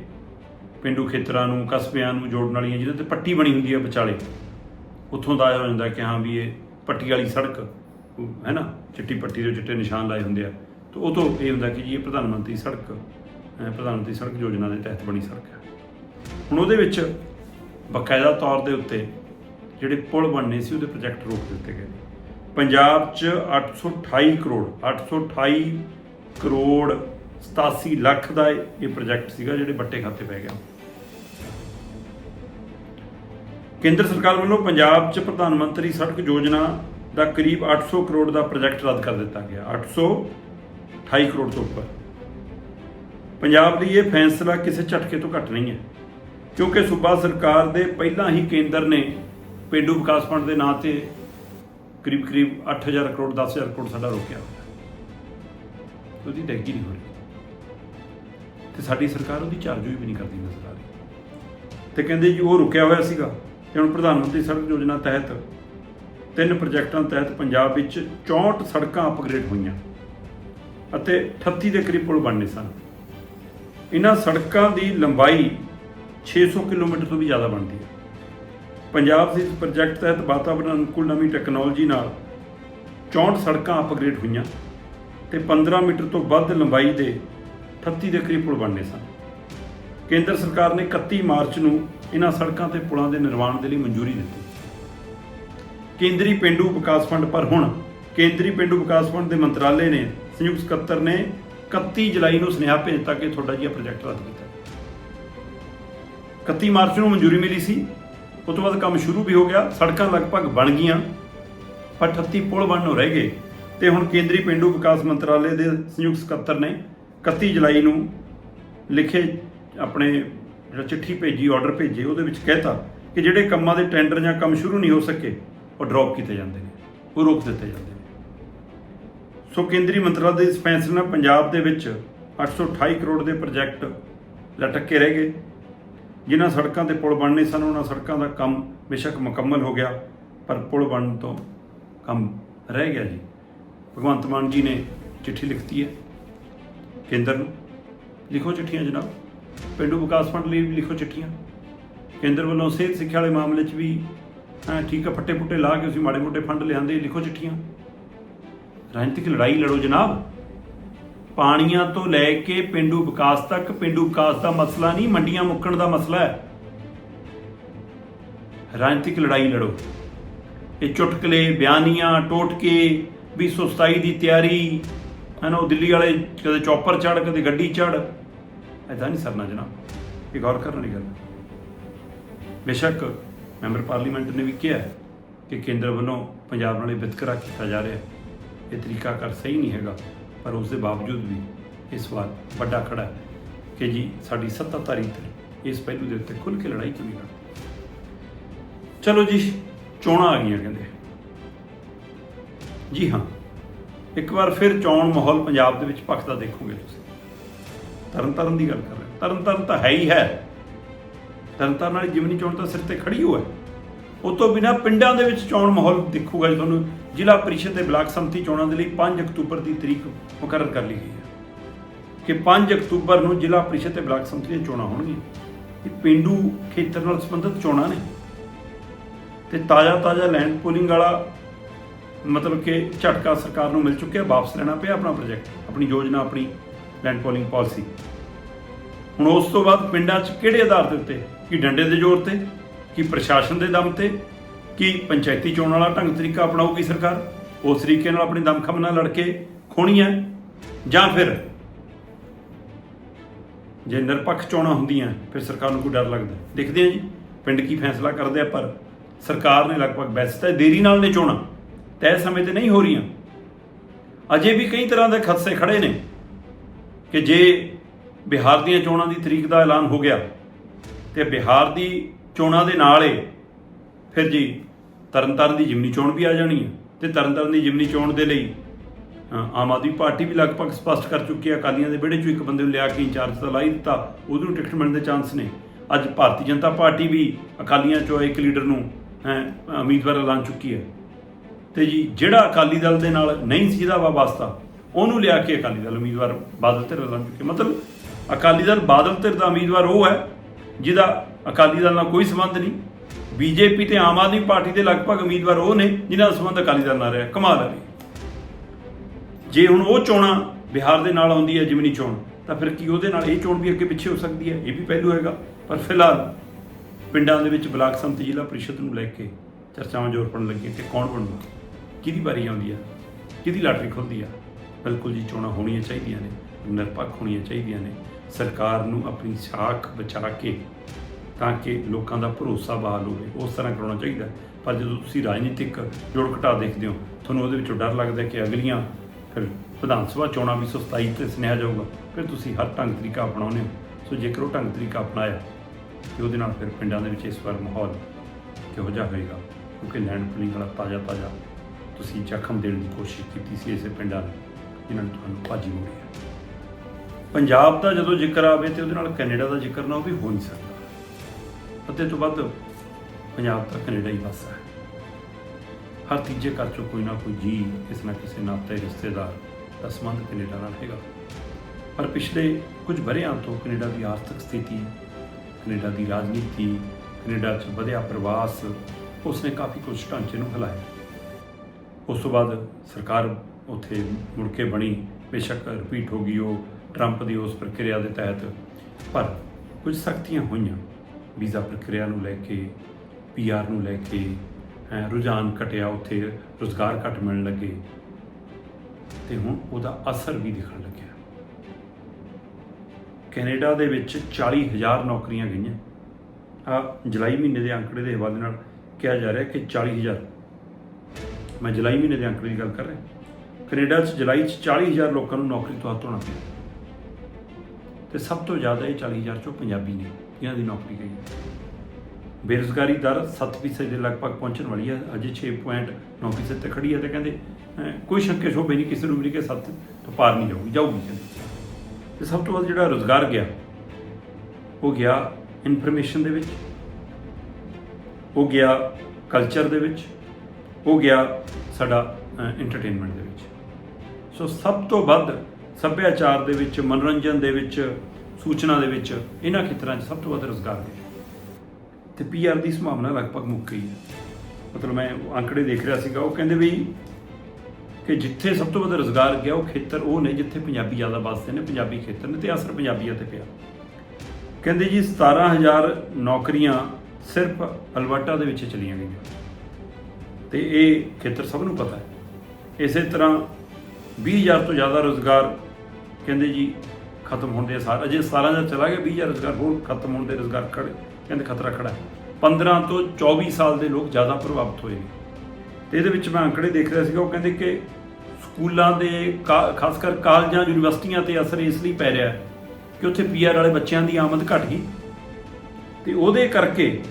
ਪਿੰਡੂ ਖੇਤਰਾਂ ਨੂੰ, ਕਸਬਿਆਂ ਨੂੰ ਜੋੜਨ ਵਾਲੀਆਂ, ਜਿਹਦੇ ਤੇ ਪੱਟੀ ਬਣੀ ਹੁੰਦੀ ਹੈ ਵਿਚਾਲੇ, ਉੱਥੋਂ ਦਾ ਹੋ ਜਾਂਦਾ ਕਿ ਹਾਂ ਵੀ ਇਹ ਪੱਟੀ ਵਾਲੀ ਸੜਕ ਹੈ ਨਾ, ਚਿੱਟੀ ਪੱਟੀ ਦੇ ਚਿੱਟੇ ਨਿਸ਼ਾਨ ਲਾਏ ਹੁੰਦੇ ਆ। ਤੇ ਉਹ ਤੋਂ ਇਹ ਹੁੰਦਾ ਕਿ ਜੀ ਇਹ ਪ੍ਰਧਾਨ ਮੰਤਰੀ ਸੜਕ ਪ੍ਰਧਾਨ ਮੰਤਰੀ ਸੜਕ ਯੋਜਨਾ ਦੇ ਤਹਿਤ ਬਣੀ ਸੜਕ ਹੈ ਹੁਣ ਉਹਦੇ ਵਿੱਚ ਬਕਾਇਦਾ ਤੌਰ ਦੇ ਉੱਤੇ ਜਿਹੜੇ ਪੁਲ ਬਣਨੇ ਸੀ, ਉਹਦੇ ਪ੍ਰੋਜੈਕਟ ਰੋਕ ਦਿੱਤੇ ਗਏ ਨੇ। ਪੰਜਾਬ 'ਚ 828 ਕਰੋੜ 828 ਕਰੋੜ 87 ਲੱਖ ਦਾ ਇਹ ਇਹ ਪ੍ਰੋਜੈਕਟ ਸੀਗਾ, ਜਿਹੜੇ ਬੱਟੇ ਖਾਤੇ ਪੈ ਗਿਆ। ਕੇਂਦਰ ਸਰਕਾਰ ਵੱਲੋਂ ਪੰਜਾਬ 'ਚ ਪ੍ਰਧਾਨ ਮੰਤਰੀ ਸੜਕ ਯੋਜਨਾ ਦਾ ਕਰੀਬ 800 ਕਰੋੜ ਦਾ ਪ੍ਰੋਜੈਕਟ ਰੱਦ ਕਰ ਦਿੱਤਾ ਗਿਆ 828 ਕਰੋੜ ਤੋਂ ਉੱਪਰ। ਪੰਜਾਬ ਲਈ ਇਹ ਫੈਸਲਾ ਕਿਸੇ ਝਟਕੇ ਤੋਂ ਘੱਟ ਨਹੀਂ ਹੈ। ਕਿਉਂਕਿ ਸੂਬਾ ਸਰਕਾਰ ਦੇ ਪਹਿਲਾਂ ਹੀ ਕੇਂਦਰ ਨੇ ਪੇਂਡੂ ਵਿਕਾਸ ਫੰਡ ਦੇ ਨਾਂ ਤੇ ਕਰੀਬ ਕਰੀਬ 8000 ਕਰੋੜ 10000 ਕਰੋੜ ਸਾਡਾ ਰੋਕਿਆ। ਹੋਇਆ ਉਹਦੀ ਅਦਾਇਗੀ ਨਹੀਂ ਹੋ ਰਹੀ। ਤੇ ਸਾਡੀ ਸਰਕਾਰ ਉਹਦੀ ਚਾਰਜੋਈ ਵੀ ਨਹੀਂ ਕਰਦੀ ਨਜ਼ਰ ਆ ਰਹੀ। ਤੇ ਕਹਿੰਦੇ ਜੀ ਉਹ ਰੁਕਿਆ ਹੋਇਆ ਸੀਗਾ। ਤੇ ਹੁਣ ਪ੍ਰਧਾਨ ਮੰਤਰੀ ਸੜਕ ਯੋਜਨਾ ਤਹਿਤ ਤਿੰਨ ਪ੍ਰੋਜੈਕਟਾਂ ਤਹਿਤ ਪੰਜਾਬ ਵਿੱਚ 64 ਸੜਕਾਂ ਅਪਗ੍ਰੇਡ ਹੋਈਆਂ ਅਤੇ 38 ਦੇ ਕਰੀਬ ਪੁਲ ਬਣਨੇ ਸਨ। ਇਹਨਾਂ ਸੜਕਾਂ ਦੀ ਲੰਬਾਈ 600 ਕਿਲੋਮੀਟਰ ਤੋਂ ਵੀ ਜ਼ਿਆਦਾ ਬਣਦੀ ਹੈ। ਪੰਜਾਬ ਦੇ ਪ੍ਰੋਜੈਕਟ ਤਹਿਤ ਵਾਤਾਵਰਣ ਅਨੁਕੂਲ ਨਵੀਂ ਟੈਕਨੋਲੋਜੀ ਨਾਲ 64 ਸੜਕਾਂ ਅਪਗ੍ਰੇਡ ਹੋਈਆਂ ਤੇ 15 ਮੀਟਰ ਤੋਂ ਵੱਧ ਲੰਬਾਈ ਦੇ 38 ਦੇ ਕਰੀਬ ਪੁਲ ਬਣਨੇ ਸਨ। ਕੇਂਦਰ ਸਰਕਾਰ ਨੇ 31 ਮਾਰਚ ਨੂੰ ਇਹਨਾਂ ਸੜਕਾਂ ਤੇ ਪੁਲਾਂ ਦੇ ਨਿਰਮਾਣ ਦੇ ਲਈ ਮਨਜ਼ੂਰੀ ਦਿੱਤੀ। ਕੇਂਦਰੀ ਪਿੰਡੂ ਵਿਕਾਸ ਫੰਡ ਪਰ ਹੁਣ ਕੇਂਦਰੀ ਪਿੰਡੂ ਵਿਕਾਸ ਫੰਡ ਦੇ ਮੰਤਰਾਲੇ ਨੇ ਸੰਯੁਕਤ ਸਕੱਤਰ ਨੇ 31 ਜੁਲਾਈ ਨੂੰ ਸੁਨੇਹਾ ਭੇਜਤਾ ਕਿ ਤੁਹਾਡਾ ਜੀ ਪ੍ਰੋਜੈਕਟ ਰੱਦ ਕੀਤਾ। 31 ਮਾਰਚ ਨੂੰ ਮਨਜ਼ੂਰੀ ਮਿਲੀ ਸੀ। ਉਸ ਤੋਂ ਬਾਅਦ ਕੰਮ ਸ਼ੁਰੂ ਵੀ ਹੋ ਗਿਆ। ਸੜਕਾਂ ਲਗਭਗ ਬਣ ਗਈਆਂ, ਪਰ 38 ਪੁਲ ਬਣਨੋਂ ਰਹਿ ਗਏ। ਤੇ ਹੁਣ ਕੇਂਦਰੀ ਪਿੰਡੂ ਵਿਕਾਸ ਮੰਤਰਾਲੇ ਦੇ ਸੰਯੁਕਤ ਸਕੱਤਰ ਨੇ 31 ਜੁਲਾਈ ਨੂੰ ਲਿਖੇ ਆਪਣੇ ਜਿਹੜਾ ਚਿੱਠੀ ਭੇਜੀ ਆਰਡਰ ਭੇਜੇ, ਉਹਦੇ ਵਿੱਚ ਕਹਿਤਾ ਕਿ ਜਿਹੜੇ ਕੰਮਾਂ ਦੇ ਟੈਂਡਰ ਜਾਂ ਕੰਮ ਸ਼ੁਰੂ ਨਹੀਂ ਹੋ ਸਕੇ, ਉਹ ਡ੍ਰੌਪ ਕੀਤੇ ਜਾਂਦੇ ਨੇ, ਉਹ ਰੋਕ ਦਿੱਤੇ ਜਾਂਦੇ ਨੇ। ਸੋ ਕੇਂਦਰੀ ਮੰਤਰਾਲੇ ਦੇ ਇਸ ਫੈਸਲੇ ਨਾਲ ਪੰਜਾਬ ਦੇ ਵਿੱਚ 828 ਕਰੋੜ ਦੇ ਪ੍ਰੋਜੈਕਟ ਲਟਕ ਕੇ ਰਹਿ ਗਏ। ਜਿਨ੍ਹਾਂ ਸੜਕਾਂ ਤੇ ਪੁਲ ਬਣਨੇ ਸਨ, ਉਹਨਾਂ ਸੜਕਾਂ ਦਾ ਕੰਮ ਬੇਸ਼ੱਕ ਮੁਕੰਮਲ ਹੋ ਗਿਆ, ਪਰ ਪੁਲ ਬਣਨ ਤੋਂ ਕੰਮ ਰਹਿ ਗਿਆ ਜੀ। ਭਗਵੰਤ ਮਾਨ ਜੀ ਨੇ ਚਿੱਠੀ ਲਿਖਤੀ ਹੈ ਕੇਂਦਰ ਨੂੰ। ਲਿਖੋ ਚਿੱਠੀਆਂ ਜਨਾਬ। ਪਿੰਡੂ ਵਿਕਾਸ ਫੰਡ ਲਈ ਵੀ ਲਿਖੋ ਚਿੱਠੀਆਂ। ਕੇਂਦਰ ਵੱਲੋਂ ਸਿਹਤ ਸਿੱਖਿਆ ਵਾਲੇ ਮਾਮਲੇ 'ਚ ਵੀ ਠੀਕ ਆ ਫੱਟੇ ਫੁੱਟੇ ਲਾ ਕੇ ਤੁਸੀਂ ਮਾੜੇ ਮੋਟੇ ਫੰਡ ਲਿਆਂਦੇ, ਲਿਖੋ ਚਿੱਠੀਆਂ। ਰਾਜਨੀਤਿਕ ਲੜਾਈ ਲੜੋ ਜਨਾਬ। ਪਾਣੀਆਂ ਤੋਂ ਲੈ ਕੇ ਪਿੰਡੂ ਵਿਕਾਸ ਤੱਕ, ਪਿੰਡੂ ਵਿਕਾਸ ਦਾ ਮਸਲਾ ਨਹੀਂ, ਮੰਡੀਆਂ ਮੁੱਕਣ ਦਾ ਮਸਲਾ ਹੈ। ਰਾਜਨੀਤਿਕ ਲੜਾਈ ਲੜੋ। ਇਹ ਚੁਟਕਲੇ, ਬਿਆਨੀਆਂ, ਟੋਟਕੇ 227 ਦੀ ਤਿਆਰੀ ਹਨਾ ਉਹ ਦਿੱਲੀ ਵਾਲੇ ਕਦੇ ਚੌਪਰ ਚੜ ਕਦੇ ਗੱਡੀ ਚੜ ਐਦਾਂ ਨਹੀਂ ਸਰਨਾ ਜਨਾਬ। ਇਹ ਗੌਰ ਕਰਨ ਵਾਲੀ ਗੱਲ ਬੇਸ਼ੱਕ ਮੈਂਬਰ ਪਾਰਲੀਮੈਂਟ ਨੇ ਵੀ ਕਿਹਾ ਕਿ ਕੇਂਦਰ ਵੱਲੋਂ ਪੰਜਾਬ ਨਾਲ ਇਹ ਵਿਤਕਰਾ ਕੀਤਾ ਜਾ ਰਿਹਾ ਇਹ ਤਰੀਕਾ ਕਰ ਸਹੀ ਨਹੀਂ ਹੈਗਾ। ਪਰ ਉਸ ਦੇ ਬਾਵਜੂਦ ਵੀ ਇਸ ਵਾਰ ਵੱਡਾ ਖੜਾ ਹੈ ਕਿ ਜੀ ਸਾਡੀ ਸੱਤਾਧਾਰੀ ਇਸ ਪਹਿਲੂ ਦੇ ਉੱਤੇ ਖੁੱਲ੍ਹ ਕੇ ਲੜਾਈ ਕਿਉਂ ਨਹੀਂ ਚਲੋ ਜੀ, ਚੋਣਾਂ ਆ ਗਈਆਂ ਕਹਿੰਦੇ। ਜੀ ਹਾਂ, ਇੱਕ ਵਾਰ ਫਿਰ ਚੋਣ ਮਾਹੌਲ ਪੰਜਾਬ ਦੇ ਵਿੱਚ ਭਖਦਾ ਦੇਖੋਗੇ ਤੁਸੀਂ। ਤਰਨਤਾਰਨ ਦੀ ਗੱਲ ਕਰ ਰਹੇ। ਹਾਂ। ਤਰਨਤਾਰਨ ਤਾਂ ਹੈ ਹੀ ਹੈ। ਤਰਨਤਾਰਨ ਵਾਲੀ ਜਿਮਨੀ ਚੋਣ ਤਾਂ ਸਿਰ ਤੇ ਖੜੀ ਹੋਇਆ ਉਹ ਤੋਂ ਬਿਨਾ ਪਿੰਡਾਂ ਦੇ ਵਿੱਚ ਚੋਣ ਮਾਹੌਲ ਦੇਖੂਗਾ ਜੀ ਤੁਹਾਨੂੰ ਜ਼ਿਲ੍ਹਾ ਪ੍ਰੀਸ਼ਦ ਤੇ ਬਲਾਕ ਸੰਮਤੀ ਚੋਣਾਂ ਦੇ ਲਈ 5 ਅਕਤੂਬਰ ਦੀ ਤਰੀਕ ਮੁਕਰਰ ਕਰ ਲਈ ਗਈ ਹੈ ਕਿ 5 ਅਕਤੂਬਰ ਨੂੰ ਜ਼ਿਲ੍ਹਾ ਪ੍ਰੀਸ਼ਦ ਤੇ ਬਲਾਕ ਸੰਮਤੀ ਦੀਆਂ ਚੋਣਾਂ ਹੋਣਗੀਆਂ। ਇਹ ਪਿੰਡੂ ਖੇਤਰ ਨਾਲ ਸੰਬੰਧਿਤ ਚੋਣਾਂ ਨੇ। ਤੇ ਤਾਜ਼ਾ ਤਾਜ਼ਾ ਲੈਂਡ ਪੂਲਿੰਗ ਵਾਲਾ ਮਤਲਬ ਕਿ ਝਟਕਾ ਸਰਕਾਰ ਨੂੰ ਮਿਲ ਚੁੱਕਿਆ, ਵਾਪਸ ਲੈਣਾ ਪਿਆ ਆਪਣਾ ਪ੍ਰੋਜੈਕਟ ਆਪਣੀ ਯੋਜਨਾ, ਆਪਣੀ ਲੈਂਡ ਪੋਲਿੰਗ ਪਾਲਿਸੀ ਹੁਣ ਉਸ ਤੋਂ ਬਾਅਦ ਪਿੰਡਾਂ 'ਚ ਕਿਹੜੇ ਆਧਾਰ ਦੇ ਉੱਤੇ? ਕੀ ਡੰਡੇ ਦੇ ਜ਼ੋਰ ਤੇ? ਕੀ ਪ੍ਰਸ਼ਾਸਨ ਦੇ ਦਮ ਤੇ? ਕਿ ਪੰਚਾਇਤੀ ਚੋਣ ਵਾਲਾ ਢੰਗ ਤਰੀਕਾ ਅਪਣਾਊਗੀ ਸਰਕਾਰ? ਉਸ ਤਰੀਕੇ ਨਾਲ ਆਪਣੀ ਦਮਖਮ ਨਾਲ ਲੜ ਕੇ ਹੈ ਜਾਂ ਫਿਰ ਜੇ ਨਿਰਪੱਖ ਚੋਣਾਂ ਹੁੰਦੀਆਂ, ਫਿਰ ਸਰਕਾਰ ਨੂੰ ਕੋਈ ਡਰ ਲੱਗਦਾ? ਦੇਖਦੇ ਹਾਂ ਜੀ, ਪਿੰਡ ਕੀ ਫੈਸਲਾ ਕਰਦੇ ਆ, ਪਰ ਸਰਕਾਰ ਨੇ ਲਗਭਗ ਵੈਸੇ ਤਾਂ ਦੇਰੀ ਨਾਲ ਨੇ ਚੋਣਾਂ ਤੈਅ ਸਮੇਂ ਤੇ ਨਹੀਂ ਹੋ ਰਹੀਆਂ। ਅਜੇ ਵੀ ਕਈ ਤਰ੍ਹਾਂ ਦੇ ਖਦਸ਼ੇ ਖੜੇ ਨੇ ਕਿ ਜੇ ਬਿਹਾਰ ਦੀਆਂ ਚੋਣਾਂ ਦੀ ਤਰੀਕ ਦਾ ਐਲਾਨ ਹੋ ਗਿਆ, ਤੇ ਬਿਹਾਰ ਦੀ ਚੋਣਾਂ ਦੇ ਨਾਲ ਹੀ ਫਿਰ ਜੀ ਤਰਨਤਾਰਨ ਦੀ ਜਿਮਨੀ ਚੋਣ ਵੀ ਆ ਜਾਣੀ ਹੈ ਤੇ ਤਰਨਤਾਰਨ ਦੀ ਜਿਮਨੀ ਚੋਣ ਦੇ ਲਈ ਆਮ ਆਦਮੀ ਪਾਰਟੀ ਵੀ ਲਗਭਗ ਸਪਸ਼ਟ ਕਰ ਚੁੱਕੀ ਹੈ, ਅਕਾਲੀਆਂ ਦੇ ਵਿਹੜੇ ਚੋਂ ਇੱਕ ਬੰਦੇ ਨੂੰ ਲਿਆ ਕੇ ਇੰਚਾਰਜ ਤਾਂ ਲਾਈ ਦਿੱਤਾ ਉਹਨੂੰ ਟਿਕਟ ਮਿਲਣ ਦੇ ਚਾਂਸ ਨੇ। ਅੱਜ ਭਾਰਤੀ ਜਨਤਾ ਪਾਰਟੀ ਵੀ ਅਕਾਲੀਆਂ ਚੋਂ ਇੱਕ ਲੀਡਰ ਨੂੰ ਉਮੀਦਵਾਰ ਐਲਾਨ ਚੁੱਕੀ ਹੈ। ਤੇ ਜੀ, ਜਿਹੜਾ ਅਕਾਲੀ ਦਲ ਦੇ ਨਾਲ ਨਹੀਂ ਸੀ, ਜਿਹਦਾ ਵਾ ਵਾਸਤਾ, ਉਹਨੂੰ ਲਿਆ ਕੇ ਅਕਾਲੀ ਦਲ ਉਮੀਦਵਾਰ ਬਾਦਲ ਧਿਰ ਐਲਾਨ ਚੁੱਕੇ। ਮਤਲਬ, ਅਕਾਲੀ ਦਲ ਬਾਦਲ ਧਿਰ ਦਾ ਉਮੀਦਵਾਰ ਉਹ ਹੈ, ਜਿਹਦਾ ਅਕਾਲੀ ਦਲ ਨਾਲ ਕੋਈ ਸੰਬੰਧ ਨਹੀਂ ਬੀਜੇਪੀ ਤੇ ਆਮ ਆਦਮੀ ਪਾਰਟੀ ਦੇ ਲਗਭਗ ਉਮੀਦਵਾਰ ਉਹ ਨੇ ਜਿਨ੍ਹਾਂ ਦਾ ਸੰਬੰਧ ਅਕਾਲੀ ਦਲ ਨਾਲ ਰਿਹਾ, ਕਮਾਲ ਹੈ ਜੇ ਹੁਣ ਉਹ ਚੋਣਾਂ ਬਿਹਾਰ ਦੇ ਨਾਲ ਆਉਂਦੀ ਹੈ, ਜਿਮਨੀ ਚੋਣ, ਤਾਂ ਫਿਰ ਕੀ ਉਹਦੇ ਨਾਲ ਇਹ ਚੋਣ ਵੀ ਅੱਗੇ ਪਿੱਛੇ ਹੋ ਸਕਦੀ ਹੈ? ਇਹ ਵੀ ਪਹਿਲੂ ਹੈਗਾ। ਪਰ ਫਿਲਹਾਲ ਪਿੰਡਾਂ ਦੇ ਵਿੱਚ ਬਲਾਕ ਸੰਮਤੀ ਜ਼ਿਲ੍ਹਾ ਪਰਿਸ਼ਦ ਨੂੰ ਲੈ ਕੇ ਚਰਚਾਵਾਂ ਜ਼ੋਰ ਪੜਨ ਲੱਗੀਆਂ ਕਿ ਕੌਣ ਬਣੂਗਾ ਕਿਹਦੀ ਵਾਰੀ ਆਉਂਦੀ ਆ? ਕਿਹਦੀ ਲਾਟਰੀ ਖੁੱਲਦੀ ਆ? ਬਿਲਕੁਲ ਜੀ ਚੋਣਾਂ ਹੋਣੀਆਂ ਚਾਹੀਦੀਆਂ ਨੇ, ਨਿਰਪੱਖ ਹੋਣੀਆਂ ਚਾਹੀਦੀਆਂ ਨੇ। ਸਰਕਾਰ ਨੂੰ ਆਪਣੀ ਸਾਖ ਬਚਾ ਕੇ ਤਾਂ ਕਿ ਲੋਕਾਂ ਦਾ ਭਰੋਸਾ ਬਹਾਲ ਹੋਵੇ। ਉਸ ਤਰ੍ਹਾਂ ਕਰਾਉਣਾ ਚਾਹੀਦਾ ਪਰ ਜਦੋਂ ਤੁਸੀਂ ਰਾਜਨੀਤਿਕ ਜੋੜ ਘਟਾ ਦੇਖਦੇ ਹੋ, ਤੁਹਾਨੂੰ ਉਹਦੇ ਵਿੱਚੋਂ ਡਰ ਲੱਗਦਾ ਕਿ ਅਗਲੀਆਂ ਫਿਰ ਵਿਧਾਨ ਸਭਾ ਚੋਣਾਂ ਵੀ 27 ਤੇ ਸੁਣਿਆ ਜਾਊਗਾ। ਫਿਰ ਤੁਸੀਂ ਹਰ ਢੰਗ ਤਰੀਕਾ ਅਪਣਾਉਂਦੇ ਹੋ। ਸੋ ਜੇਕਰ ਉਹ ਢੰਗ ਤਰੀਕਾ ਅਪਣਾਇਆ, ਤੇ ਉਹਦੇ ਨਾਲ ਫਿਰ ਪਿੰਡਾਂ ਦੇ ਵਿੱਚ ਇਸ ਵਾਰ ਮਾਹੌਲ ਕਿਹੋ ਜਿਹਾ ਹੋਏਗਾ? ਕਿਉਂਕਿ ਲੈਂਡ ਪੁਲਿੰਗ ਵਾਲਾ ਤਾਜ਼ਾ ਤਾਜ਼ਾ ਤੁਸੀਂ ਜ਼ਖਮ ਦੇਣ ਦੀ ਕੋਸ਼ਿਸ਼ ਕੀਤੀ ਸੀ ਇਸੇ ਪਿੰਡਾਂ ਨੂੰ, ਜਿਨ੍ਹਾਂ ਨੇ ਤੁਹਾਨੂੰ ਭਾਜੀ ਮੋੜੀ ਹੈ ਪੰਜਾਬ ਦਾ ਜਦੋਂ ਜ਼ਿਕਰ ਆਵੇ ਤੇ ਉਹਦੇ ਨਾਲ ਕੈਨੇਡਾ ਦਾ ਜ਼ਿਕਰ ਨਾ ਉਹ ਵੀ ਹੋ ਨਹੀਂ ਸਕਦਾ। ਅੱਧੇ ਤੋਂ ਵੱਧ ਪੰਜਾਬ ਤਾਂ ਕੈਨੇਡਾ ਹੀ ਵਸਦਾ ਹੈ। ਹਰ ਤੀਜੇ ਘਰ ਚੋਂ ਕੋਈ ਨਾ ਕੋਈ ਜੀ ਕਿਸੇ ਨਾ ਕਿਸੇ ਨਾਤੇ ਰਿਸ਼ਤੇਦਾਰ ਦਾ ਸੰਬੰਧ ਕੈਨੇਡਾ ਨਾਲ ਹੈਗਾ। ਪਰ ਪਿਛਲੇ ਕੁਝ ਵਰ੍ਹਿਆਂ ਤੋਂ ਕੈਨੇਡਾ ਦੀ ਆਰਥਿਕ ਸਥਿਤੀ, ਕੈਨੇਡਾ ਦੀ ਰਾਜਨੀਤੀ, ਕੈਨੇਡਾ 'ਚ ਵਧਿਆ ਪ੍ਰਵਾਸ ਉਸਨੇ ਕਾਫੀ ਕੁਝ ਢਾਂਚੇ ਨੂੰ ਹਿਲਾਇਆ। ਉਸ ਤੋਂ ਬਾਅਦ ਸਰਕਾਰ ਉੱਥੇ ਮੁੜ ਕੇ ਬਣੀ। ਬੇਸ਼ੱਕ ਰਿਪੀਟ ਹੋ ਗਈ ਉਹ ਟਰੰਪ ਦੀ ਉਸ ਪ੍ਰਕਿਰਿਆ ਦੇ ਤਹਿਤ। ਪਰ ਕੁਝ ਸਖਤੀਆਂ ਹੋਈਆਂ। ਵੀਜ਼ਾ ਪ੍ਰਕਿਰਿਆ ਨੂੰ ਲੈ ਕੇ ਪੀਆਰ ਨੂੰ ਲੈ ਕੇ ਹੈਂ, ਰੁਝਾਨ ਘਟਿਆ ਉੱਥੇ ਰੁਜ਼ਗਾਰ ਘੱਟ ਮਿਲਣ ਲੱਗੇ। ਤੇ ਹੁਣ ਉਹਦਾ ਅਸਰ ਵੀ ਦਿਖਣ ਲੱਗਿਆ। ਕੈਨੇਡਾ ਦੇ ਵਿੱਚ 40000 ਨੌਕਰੀਆਂ ਗਈਆਂ। ਆ ਜੁਲਾਈ ਮਹੀਨੇ ਦੇ ਅੰਕੜੇ ਦੇ ਹਵਾਲੇ ਨਾਲ ਕਿਹਾ ਜਾ ਰਿਹਾ ਕਿ 40000 ਮੈਂ ਜੁਲਾਈ ਮਹੀਨੇ ਦੇ ਅੰਕੜੇ ਦੀ ਗੱਲ ਕਰ ਰਿਹਾ। ਕੈਨੇਡਾ 'ਚ ਜੁਲਾਈ 'ਚ 40000 ਲੋਕਾਂ ਨੂੰ ਨੌਕਰੀ ਤੋਂ ਹੱਥ ਧੋਣਾ ਪਿਆ। ਤੇ ਸਭ ਤੋਂ ਜ਼ਿਆਦਾ ਇਹ 40000 ਚੋਂ ਪੰਜਾਬੀ ਨੇ। ਜਿਨ੍ਹਾਂ ਦੀ ਨੌਕਰੀ ਗਈ ਬੇਰੁਜ਼ਗਾਰੀ ਦਰ 7% ਦੇ ਲਗਭਗ ਪਹੁੰਚਣ ਵਾਲੀ ਹੈ। ਅਜੇ 6.9% ਤੇ ਖੜੀ ਹੈ ਤੇ ਕਹਿੰਦੇ ਕੋਈ ਸ਼ੱਕੇ ਸ਼ੋਭੇ ਨਹੀਂ ਕਿਸੇ ਨੂੰ ਵੀ ਕਿ 7 ਤੋਂ ਪਾਰ ਨਹੀਂ ਜਾਊਗੀ ਜਾਊਗੀ ਕਹਿੰਦੇ। ਤੇ ਸਭ ਤੋਂ ਵੱਧ ਜਿਹੜਾ ਰੋਜ਼ਗਾਰ ਗਿਆ, ਉਹ ਗਿਆ ਇਨਫੋਰਮੇਸ਼ਨ ਦੇ ਵਿੱਚ, ਉਹ ਗਿਆ ਕਲਚਰ ਦੇ ਵਿੱਚ, ਉਹ ਗਿਆ ਸਾਡਾ ਐਂਟਰਟੇਨਮੈਂਟ ਦੇ ਵਿੱਚ। ਸੋ ਸਭ ਤੋਂ ਵੱਧ ਸੱਭਿਆਚਾਰ ਦੇ ਵਿੱਚ, ਮਨੋਰੰਜਨ ਦੇ ਵਿੱਚ ਸੂਚਨਾ ਦੇ ਵਿੱਚ ਇਹਨਾਂ ਖੇਤਰਾਂ 'ਚ ਸਭ ਤੋਂ ਵੱਧ ਰੋਜ਼ਗਾਰ ਗਿਆ ਤੇ ਪੀਆਰ ਦੀ ਸੰਭਾਵਨਾ ਲਗਭਗ ਮੁੱਕ ਗਈ ਹੈ। ਮਤਲਬ ਮੈਂ ਅੰਕੜੇ ਦੇਖ ਰਿਹਾ ਸੀਗਾ, ਉਹ ਕਹਿੰਦੇ ਵੀ ਕਿ ਜਿੱਥੇ ਸਭ ਤੋਂ ਵੱਧ ਰੋਜ਼ਗਾਰ ਗਿਆ, ਉਹ ਖੇਤਰ ਉਹ ਨੇ ਜਿੱਥੇ ਪੰਜਾਬੀ ਜ਼ਿਆਦਾ ਵੱਸਦੇ ਨੇ, ਪੰਜਾਬੀ ਖੇਤਰ ਨੇ, ਤੇ ਅਸਰ ਪੰਜਾਬੀਆਂ ਤੇ ਪਿਆ। ਕਹਿੰਦੇ ਜੀ 17000 ਨੌਕਰੀਆਂ ਸਿਰਫ ਅਲਬਰਟਾ ਦੇ ਵਿੱਚ ਚਲੀਆਂ ਗਈਆਂ। ਤੇ ਇਹ ਖੇਤਰ ਸਭ ਨੂੰ ਪਤਾ ਹੈ। ਇਸੇ ਤਰ੍ਹਾਂ 20000 ਤੋਂ ਜ਼ਿਆਦਾ ਰੋਜ਼ਗਾਰ, ਕਹਿੰਦੇ ਜੀ ਖਤਮ ਹੋਣ ਦੇ ਸਾਰ ਅਜੇ ਸਾਲਾਂ ਦਾ ਚਲਾ ਗਿਆ 20000 ਰੁਜ਼ਗਾਰ, ਹੋਰ ਖਤਮ ਹੋਣ ਦੇ ਰੁਜ਼ਗਾਰ ਖੜੇ, ਕਹਿੰਦੇ ਖਤਰਾ ਖੜਾ ਹੈ। 15 ਤੋਂ 24 ਸਾਲ ਦੇ ਲੋਕ ਜ਼ਿਆਦਾ ਪ੍ਰਭਾਵਿਤ ਹੋਏ ਨੇ। ਤੇ ਇਹਦੇ ਵਿੱਚ ਮੈਂ ਅੰਕੜੇ ਦੇਖ ਰਿਹਾ ਸੀਗਾ, ਉਹ ਕਹਿੰਦੇ ਕਿ ਸਕੂਲਾਂ ਦੇ ਕਾ- ਖਾਸ ਕਰ ਕਾਲਜਾਂ, ਯੂਨੀਵਰਸਿਟੀਆਂ ਤੇ ਅਸਰ ਇਸ ਲਈ ਪੈ ਰਿਹਾ ਕਿ ਉੱਥੇ ਪੀਆਰ ਵਾਲੇ ਬੱਚਿਆਂ ਦੀ ਆਮਦ ਘਟ ਗਈ। ਤੇ ਉਹਦੇ ਕਰਕੇ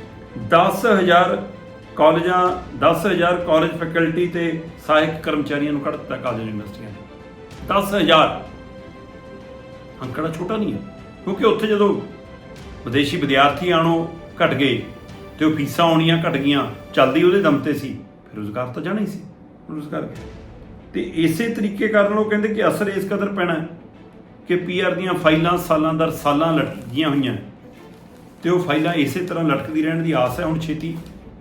10000 ਕਾਲਜਾਂ 10000 ਕਾਲਜ ਫੈਕਲਟੀ ਤੇ ਸਹਾਇਕ ਕਰਮਚਾਰੀਆਂ ਨੂੰ ਕੱਢ ਦਿੱਤਾ ਕਾਲਜ, ਯੂਨੀਵਰਸਿਟੀਆਂ ਨੇ। 10000 ਅੰਕੜਾ ਛੋਟਾ ਨਹੀਂ ਹੈ, ਕਿਉਂਕਿ ਉੱਥੇ ਜਦੋਂ ਵਿਦੇਸ਼ੀ ਵਿਦਿਆਰਥੀ ਆਣੋ ਘਟ ਗਏ ਤੇ ਉਹ ਫੀਸਾਂ ਆਉਣੀਆਂ ਘਟ ਗਈਆਂ, ਚੱਲਦੀ ਉਹਦੇ ਦਮ ਤੇ ਸੀ, ਫਿਰ ਰੋਜ਼ਗਾਰ ਤਾਂ ਜਾਣਾ ਹੀ ਸੀ, ਰੋਜ਼ਗਾਰ ਗਿਆ। ਤੇ ਇਸੇ ਤਰੀਕੇ ਕਾਰਨ ਉਹ ਕਹਿੰਦੇ ਕਿ ਅਸਰ ਇਸ ਕਦਰ ਪੈਣਾ ਹੈ ਕਿ ਪੀਆਰ ਦੀਆਂ ਫਾਈਲਾਂ ਸਾਲਾਂ ਦਰ ਸਾਲਾਂ ਲਟਕੀਆਂ ਹੋਈਆਂ ਤੇ ਉਹ ਫਾਈਲਾਂ ਇਸੇ ਤਰ੍ਹਾਂ ਲਟਕਦੀ ਰਹਿਣ ਦੀ ਆਸ ਹੈ, ਹੁਣ ਛੇਤੀ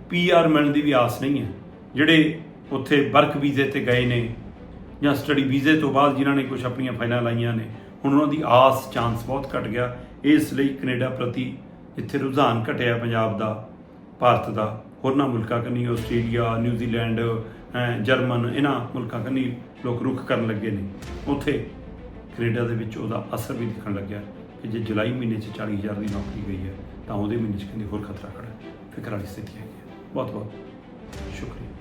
ਪੀਆਰ ਮਿਲਣ ਦੀ ਵੀ ਆਸ ਨਹੀਂ ਹੈ। ਜਿਹੜੇ ਉੱਥੇ ਵਰਕ ਵੀਜ਼ੇ ਤੇ ਗਏ ਨੇ ਜਾਂ ਸਟੱਡੀ ਵੀਜ਼ੇ ਤੋਂ ਬਾਅਦ ਜਿਨ੍ਹਾਂ ਨੇ ਕੁਝ ਆਪਣੀਆਂ ਫਾਈਲਾਂ ਲਾਈਆਂ ਨੇ ਹੁਣ ਉਹਨਾਂ ਦੀ ਆਸ ਚਾਂਸ ਬਹੁਤ ਘਟ ਗਿਆ। ਇਸ ਲਈ ਕੈਨੇਡਾ ਪ੍ਰਤੀ ਜਿੱਥੇ ਰੁਝਾਨ ਘਟਿਆ ਪੰਜਾਬ ਦਾ, ਭਾਰਤ ਦਾ, ਹੋਰਨਾਂ ਮੁਲਕਾਂ ਕੰਨੀ ਆਸਟ੍ਰੇਲੀਆ ਨਿਊਜ਼ੀਲੈਂਡ ਜਰਮਨ, ਇਹਨਾਂ ਮੁਲਕਾਂ ਕੰਨੀ ਲੋਕ ਰੁਖ ਕਰਨ ਲੱਗੇ ਨੇ। ਉੱਥੇ ਕੈਨੇਡਾ ਦੇ ਵਿੱਚ ਉਹਦਾ ਅਸਰ ਵੀ ਦਿਖਣ ਲੱਗਿਆ ਕਿ ਜੇ ਜੁਲਾਈ ਮਹੀਨੇ 'ਚ 40000 ਦੀ ਨੌਕਰੀ ਗਈ ਹੈ, ਤਾਂ ਉਹਦੇ ਮਹੀਨੇ 'ਚ ਕਹਿੰਦੇ ਹੋਰ ਖਤਰਾ ਖੜਾ ਹੈ। ਫਿਕਰ ਵਾਲੀ ਸਥਿਤੀ ਹੈਗੀ ਹੈ। ਬਹੁਤ ਬਹੁਤ ਸ਼ੁਕਰੀਆ।